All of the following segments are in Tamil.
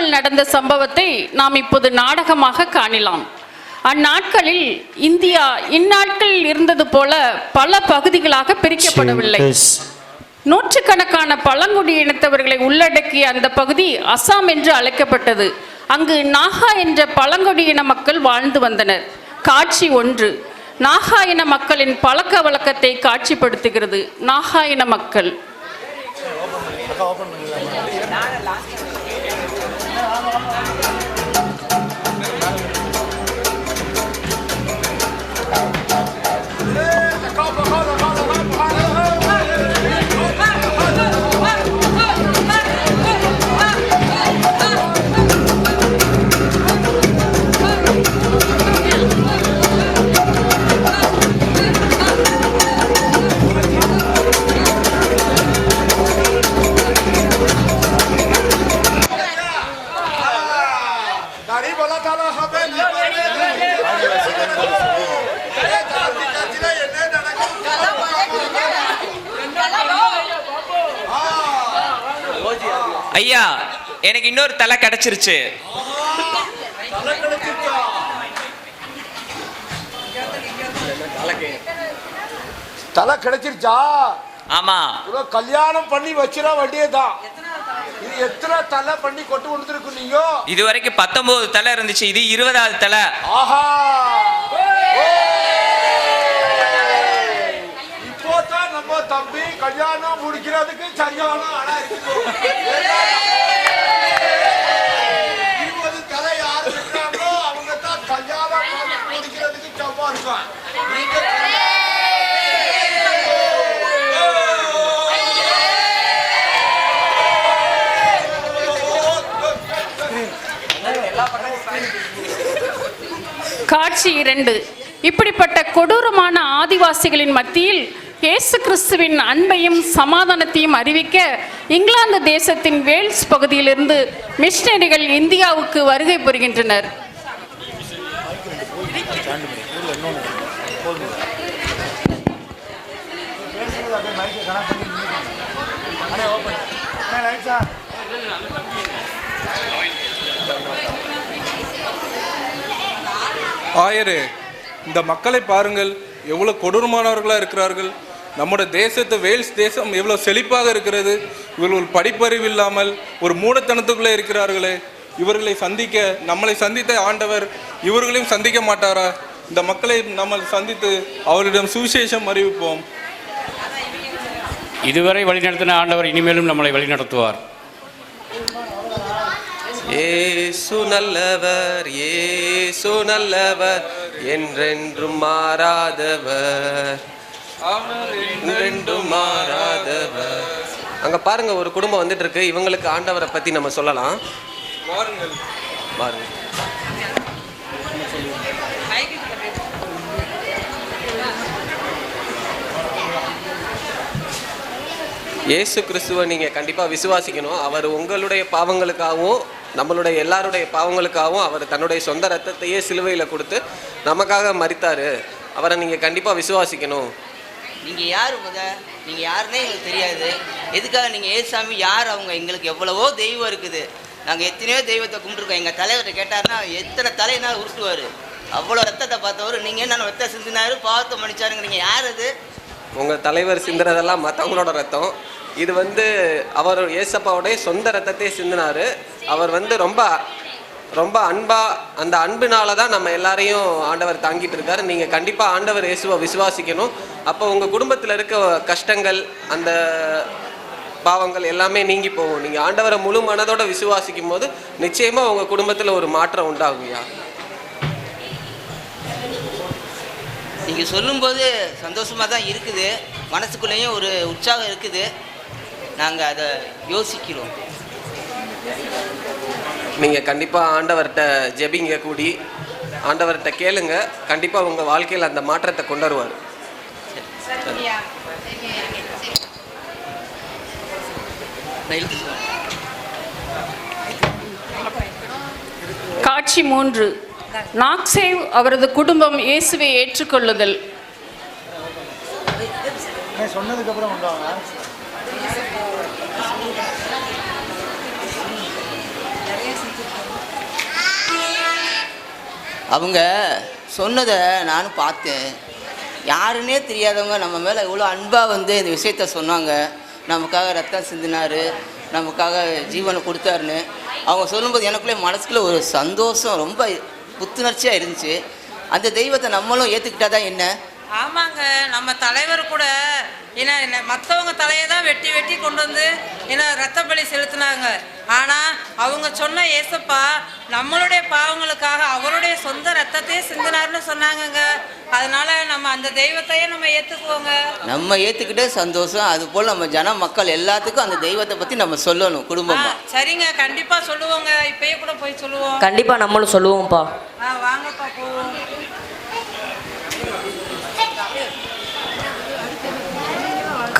இந்தியாவில் நடந்த சம்பவத்தை நாம் இப்போது நாடகமாக காணலாம். அந்நாட்களில் இந்தியா இந்நாட்களில் இருந்தது போல பல பகுதிகளாக பிரிக்கப்படவில்லை. நூற்றுக்கணக்கான பழங்குடி இனத்தவர்களை உள்ளடக்கிய அந்த பகுதி அசாம் என்று அழைக்கப்பட்டது. அங்கு நாகா என்ற பழங்குடி இன மக்கள் வாழ்ந்து வந்தனர். காட்சி ஒன்று நாகா இன மக்களின் பழக்க வழக்கத்தை காட்சிப்படுத்துகிறது. நாகா இன மக்கள். 好好好。ஐயா எனக்கு இன்னொரு தலை கிடைச்சிருச்சு. தலை கிடைச்சிருச்சா? ஆமா. இவ்வளோ கல்யாணம் பண்ணி வச்சிட வேண்டியதுதான். இது எத்தனை தலை பண்ணி கொண்டு கொடுத்துருக்கு நீங்க இது வரைக்கும் பத்தொன்பது தலை இருந்துச்சு இது இருபதாவது தலை. ஆஹா இப்போ தான் நம்ம தம்பி கல்யாணம் முடிக்கிறதுக்கு சரியான ஆளா இருபது தலை யார் இருக்கிறாங்களோ அவங்க தான் கல்யாணம் முடிக்கிறதுக்கு இருக்கான் காட்சி இரண்டு. இப்படிப்பட்ட கொடூரமான ஆதிவாசிகளின் மத்தியில் இயேசு கிறிஸ்துவின் அன்பையும் சமாதானத்தையும் அறிவிக்க இங்கிலாந்து தேசத்தின் வேல்ஸ் பகுதியிலிருந்து மிஷினரிகள் இந்தியாவுக்கு வருகை புரிகின்றனர். ஆயரே இந்த மக்களை பாருங்கள் எவ்வளவு கொடூரமானவர்களாக இருக்கிறார்கள். நம்முடைய தேசத்து வேல்ஸ் தேசம் எவ்வளவு செழிப்பாக இருக்கிறது? இவர்கள் படிப்பறிவு இல்லாமல் ஒரு மூடத்தனத்துக்குள்ளே இருக்கிறார்களே. இவர்களை சந்திக்க நம்மளை சந்தித்த ஆண்டவர் இவர்களையும் சந்திக்க மாட்டாரா? இந்த மக்களை நம்ம சந்தித்து அவரிடம் சுவிசேஷம் அறிவிப்போம். இதுவரை வழிநடத்தின ஆண்டவர் இனிமேலும் நம்மளை வழிநடத்துவார். ஏசு நல்லவர் ஏசு நல்லவர் என்றென்றும் மாறாதவர். அங்க பாருங்க ஒரு குடும்பம் வந்துட்டு இருக்கு இவங்களுக்கு ஆண்டவரை பத்தி நம்ம சொல்லலாம். பாருங்கள் பாருங்க இயேசு கிறிஸ்துவை நீங்கள் கண்டிப்பாக விசுவாசிக்கணும். அவர் உங்களுடைய பாவங்களுக்காகவும் நம்மளுடைய எல்லாருடைய பாவங்களுக்காகவும் அவர் தன்னுடைய சொந்த ரத்தத்தையே சிலுவையில் கொடுத்து நமக்காக மறித்தாரு அவரை நீங்கள் கண்டிப்பாக விசுவாசிக்கணும். நீங்கள் யார் முத? நீங்கள் யாருன்னே எங்களுக்கு தெரியாது. எதுக்காக நீங்கள் ஏசாமி? யார் அவங்க? எங்களுக்கு எவ்வளவோ தெய்வம் இருக்குது. நாங்கள் எத்தனையோ தெய்வத்தை கும்பிட்டுருக்கோம். எங்கள் தலைவர்கிட்ட கேட்டாருன்னா எத்தனை தலையினா உருட்டுவார். அவ்வளோ ரத்தத்தை பார்த்தவர் நீங்கள் என்ன ரத்தம் சிந்தினாரு? பார்த்து மன்னிச்சாருங்கிறீங்க. யார் அது? உங்கள் தலைவர் சிந்துறதெல்லாம் மற்றவங்களோட ரத்தம். இது வந்து அவர் ஏசப்பாவுடைய சொந்த ரத்தத்தை சிந்தினாரு. அவர் வந்து ரொம்ப ரொம்ப அன்பா அந்த அன்பினால தான் நம்ம எல்லாரையும் ஆண்டவர் தாங்கிட்டு இருக்காரு. நீங்கள் கண்டிப்பாக ஆண்டவர் இயேசுவை விசுவாசிக்கணும். அப்போ உங்கள் குடும்பத்தில் இருக்க கஷ்டங்கள் அந்த பாவங்கள் எல்லாமே நீங்கி போகும். நீங்கள் ஆண்டவரை முழு மனதோட விசுவாசிக்கும் போது நிச்சயமாக உங்கள் குடும்பத்தில் ஒரு மாற்றம் உண்டாகுயா நீங்கள் சொல்லும்போது சந்தோஷமாக தான் இருக்குது. மனசுக்குள்ளேயும் ஒரு உற்சாகம் இருக்குது. நாங்கள் அதை யோசிக்கிறோம். நீங்கள் கண்டிப்பாக ஆண்டவர்கிட்ட ஜெபிங்க கூடி. ஆண்டவர்கிட்ட கேளுங்க. கண்டிப்பாக உங்கள் வாழ்க்கையில் அந்த மாற்றத்தை கொண்டு வருவார். காட்சி மூன்று. நாக்சேவ் அவரது குடும்பம் இயேசுவை ஏற்றுக்கொள்ளுதல். நிறைய அவங்க சொன்னதை நானும் பார்த்தேன். யாருன்னே தெரியாதவங்க நம்ம மேலே இவ்வளோ அன்பாக வந்து இந்த விஷயத்த சொன்னாங்க. நமக்காக ரத்தம் சிந்தினார் நமக்காக ஜீவனை கொடுத்தாருன்னு. அவங்க சொல்லும்போது எனக்குள்ளே மனசுக்குள்ளே ஒரு சந்தோஷம் ரொம்ப புத்துணர்ச்சியாக இருந்துச்சு. அந்த தெய்வத்தை நம்மளும் ஏற்றுக்கிட்டா தான் என்ன? ஆமாங்க நம்ம தலைவர் கூட ஏன்னா மற்றவங்க தலையை தான் வெட்டி வெட்டி கொண்டு வந்து ஏன்னா ரத்த பலி செலுத்தினாங்க. ஆனால் அவங்க சொன்ன ஏசப்பா நம்மளுடைய பாவங்களுக்காக அவருடைய சொந்த ரத்தத்தையே சிந்தினார்னு சொன்னாங்கங்க. அதனால நம்ம அந்த தெய்வத்தையே நம்ம ஏற்றுக்குவோங்க நம்ம ஏற்றுக்கிட்டே சந்தோஷம். அதுபோல் நம்ம ஜன மக்கள் எல்லாத்துக்கும் அந்த தெய்வத்தை பற்றி நம்ம சொல்லணும் ஆ குடும்பமாக சரிங்க. கண்டிப்பாக சொல்லுவோங்க. இப்பயே கூட போய் சொல்லுவோம். கண்டிப்பா நம்மளும் சொல்லுவோம்ப்பா. ஆ வாங்கப்பா போவோம்.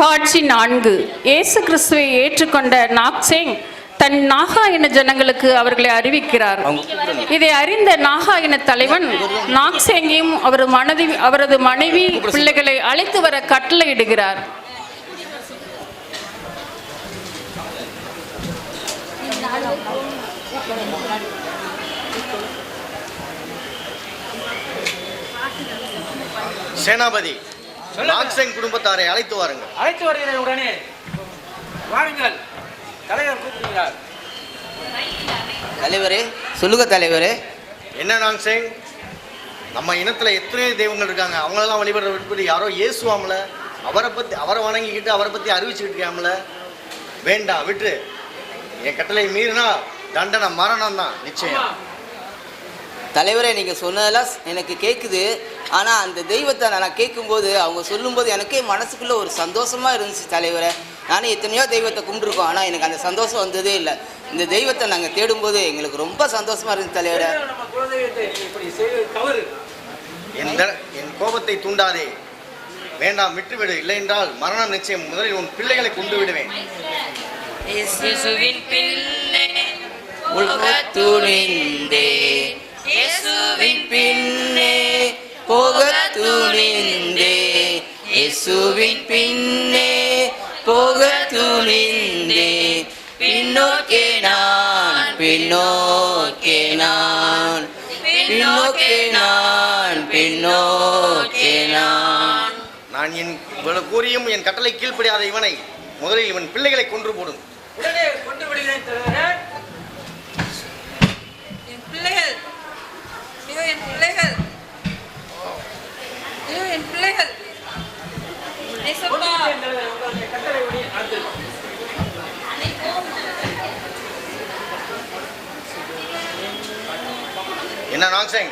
காட்சி நான்கு. இயேசு கிறிஸ்துவை ஏற்றுக்கொண்ட நாக்சேங் தன் நாகாயன ஜனங்களுக்கு அவர்களை அறிவிக்கிறார். இதை அறிந்த நாகாயன தலைவன் நாக்சேங்கையும் அவர் மனதி அவரது மனைவி பிள்ளைகளை அழைத்து வர கட்டளையிடுகிறார். சேனாபதி நாக்செங் குடும்பத்தாரை அழைத்து வாருங்கள். அழைத்து வருகிறேன் உடனே. வாருங்கள். தலைவர் கூப்பிடுகிறார். தலைவரே சொல்லுங்க தலைவரே. என்ன நாங்செங் நம்ம இனத்துல எத்தனையோ தெய்வங்கள் இருக்காங்க. அவங்களெல்லாம் வழிபடுற விட்டு யாரோ இயேசுவாமல அவரை பத்தி அவரை வணங்கிக்கிட்டு அவரை பத்தி அறிவிச்சுக்கிட்டு இருக்காமல. வேண்டாம் விட்டு என் கட்டளை மீறினா தண்டனை மரணம் தான் நிச்சயம் தலைவரே நீங்கள் சொன்னதெல்லாம் எனக்கு கேட்குது ஆனால் அந்த தெய்வத்தை நான் கேட்கும்போது அவங்க சொல்லும்போது எனக்கே மனசுக்குள்ளே ஒரு சந்தோஷமாக இருந்துச்சு தலைவரே. நானும் எத்தனையோ தெய்வத்தை கும்பிட்டுருக்கோம். ஆனால் எனக்கு அந்த சந்தோஷம் வந்ததே இல்லை. இந்த தெய்வத்தை நாங்கள் தேடும்போது எங்களுக்கு ரொம்ப சந்தோஷமாக இருந்துச்சு தலைவரே. தவறு? என் கோபத்தை தூண்டாதே. வேண்டாம் விட்டுவிடு. இல்லை என்றால் மரணம் நிச்சயம். முதலில் உன் பிள்ளைகளை கொண்டு விடுவேன். இயேசுவின் பிள்ளை துணிந்தே இயேசுவின் பின்னே போக துணிந்தே இயேசுவின் பின்னே போக துணிந்தே பின்னோக்கே நான் பின்னோக்கே நான். பின்னோக்கே நான் பின்னோக்கே நான். நான் என் இவ்வளவு கூறியும் என் கட்டளை கீழ்ப்படியாத இவனை முதலில் இவன் பிள்ளைகளை கொன்று போடும். உடனே கொண்டு விடுகிறேன் தலைவரே என் பிள்ளைகள் ஐயோ என் பிள்ளைகள் ஐயோ என் பிள்ளைகள் ஏசப்பா உங்களுடைய கட்டளை படி அடுத்தது என்ன நாங்செங்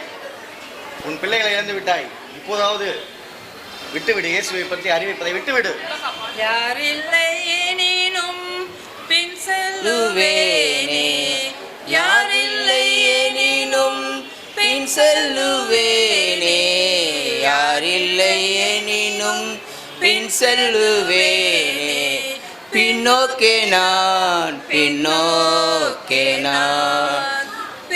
உன் பிள்ளைகளை இழந்து விட்டாய். இப்போதாவது விட்டுவிடு இயேசுவை பற்றி அறிவிப்பதை விட்டுவிடு. யார் இல்லை எனினும் பின் செல்லுவேனே யார் இல்லை எனினும் பின் செல்லுவேனே யாரில்லை எனினும் பின் செல்லுவேனே பின்னோக்கே நான் பின்னோக்கே நான்.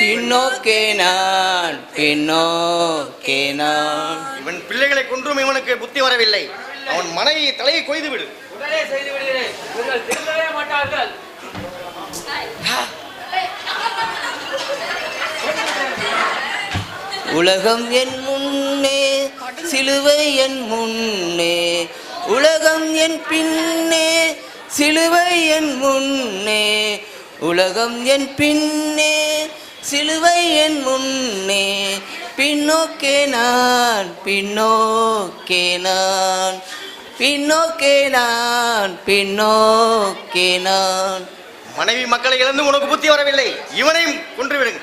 பின்னோக்கே நான் பின்னோக்கே நான். இவன் பிள்ளைகளை கொன்றும் இவனுக்கு புத்தி வரவில்லை. அவன் மனைவி தலையை கொய்து விடு உலகம் என் முன்னே சிலுவை என் முன்னே. உலகம் என் பின்னே சிலுவை என் முன்னே. உலகம் என் பின்னே சிலுவை என் முன்னே பின்னோக்கே நான் பின்னோக்கே நான். பின்னோக்கே நான் பின்னோக்கே நான். மனைவி மக்களை இழந்து உனக்கு புத்தி வரவில்லை. இவனையும் கொன்று விடுங்க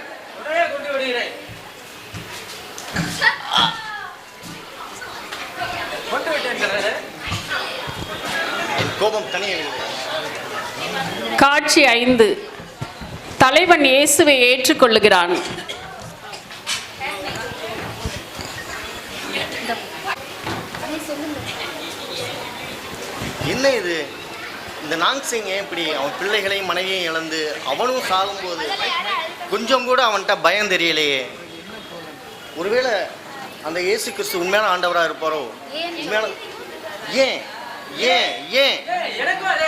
கோபம் தனியவில்லை காட்சி ஐந்து. தலைவன் இயேசுவை ஏற்றுக்கொள்ளுகிறான். என்ன இது? இந்த நாங்சிங் ஏன் இப்படி அவன் பிள்ளைகளையும் மனைவியையும் இழந்து அவனும் சாகும்போது கொஞ்சம் கூட அவன்கிட்ட பயம் தெரியலையே. ஒருவேளை அந்த இயேசு கிறிஸ்து உண்மையான ஆண்டவராக இருப்பாரோ? உண்மையான ஏன்? ஏன்? ஏன்? ஏய், எனக்கும் அதே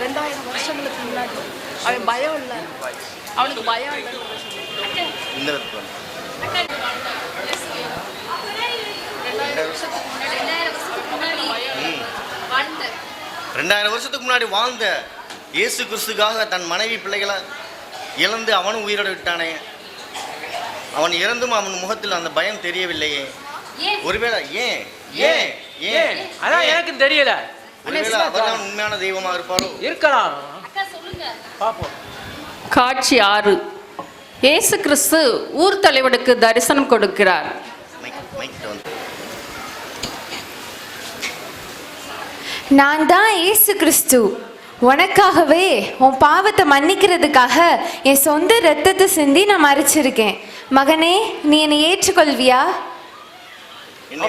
ஏன்? ஏன் தெரியலையே அவன் பயம் இல்லை. அவனுக்கு பயம் இல்லை. ரெண்டாயிரம் வருஷத்துக்கு முன்னாடி. வாழ்ந்த. இயேசு கிறிஸ்துக்காக தன் மனைவி பிள்ளைகளை இழந்து அவனும் உயிரோட விட்டானே. அவன் இறந்தும் அவன் முகத்தில் அந்த பயம் தெரியவில்லையே. ஒருவேளை ஏன்? ஏன்? ஏன்? ஏன்? அதான் எனக்கும் தெரியல. உண்மையான தெய்வமா இருப்பாரோ இருக்கலாம். காட்சி ஆறு. இயேசு கிறிஸ்து ஊர் தலைவனுக்கு தரிசனம் கொடுக்கிறார். நான் தான் இயேசு கிறிஸ்து. உனக்காகவே உன் பாவத்தை மன்னிக்கிறதுக்காக என் சொந்த ரத்தத்தை சிந்தி நான் மறைச்சிருக்கேன். மகனே நீ என்னை ஏற்றுக்கொள்வியா? என்னை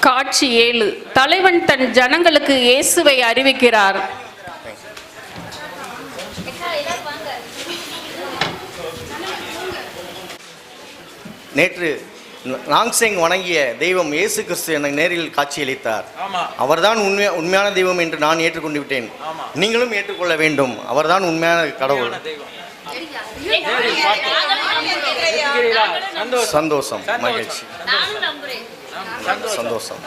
காட்சி ஏழு. தலைவன் தன் ஜனங்களுக்கு இயேசுவை அறிவிக்கிறார். நேற்று நாங்செங் வணங்கிய தெய்வம் இயேசு கிறிஸ்து என்னை நேரில் காட்சியளித்தார். ஆமா. அவர்தான் உண்மை உண்மையான தெய்வம் என்று நான் ஏற்றுக்கொண்டு விட்டேன். நீங்களும் ஏற்றுக்கொள்ள வேண்டும். அவர்தான் உண்மையான கடவுள். சந்தோஷம். மகிழ்ச்சி. சந்தோஷம்.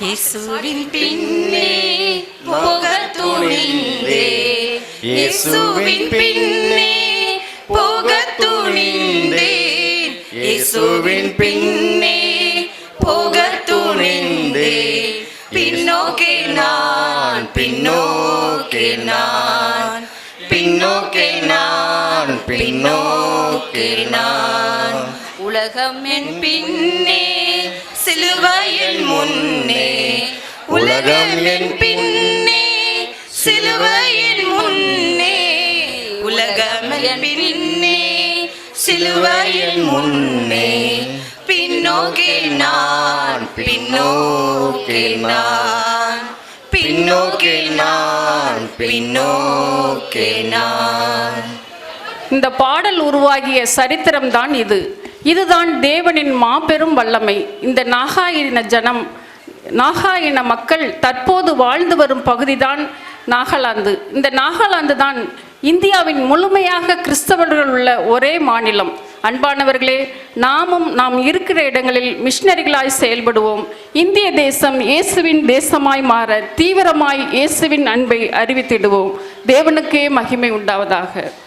இயேசுவின் பின்னே போக துணிந்தே. இயேசுவின் பின்னே போக துணிந்தே. இயேசுவின் பின்னே போக துணிந்தே. பின்னோக்கே நான் பின்னோக்கே நான். நான் நான் உலகம் என் பின்னே சிலுவையின் முன்னே. உலகம் என் பின்னே சிலுவையின் முன்னே. உலகம் என் பின்னே சிலுவையின் முன்னே. பின்னோக்கே நான் பின்னோக்கே நான் பின்னோக்கே நான் பின்னோக்கே நான் இந்த பாடல் உருவாகிய சரித்திரம்தான் இது. இதுதான் தேவனின் மாபெரும் வல்லமை. இந்த நாகாயின ஜனம் நாகாயின மக்கள் தற்போது வாழ்ந்து வரும் பகுதிதான் நாகாலாந்து. இந்த நாகாலாந்து தான் இந்தியாவின் முழுமையாக கிறிஸ்தவர்கள் உள்ள ஒரே மாநிலம். அன்பானவர்களே நாமும் நாம் இருக்கிற இடங்களில் மிஷினரிகளாய் செயல்படுவோம். இந்திய தேசம் இயேசுவின் தேசமாய் மாற தீவிரமாய் இயேசுவின் அன்பை அறிவித்திடுவோம். தேவனுக்கே மகிமை உண்டாவதாக.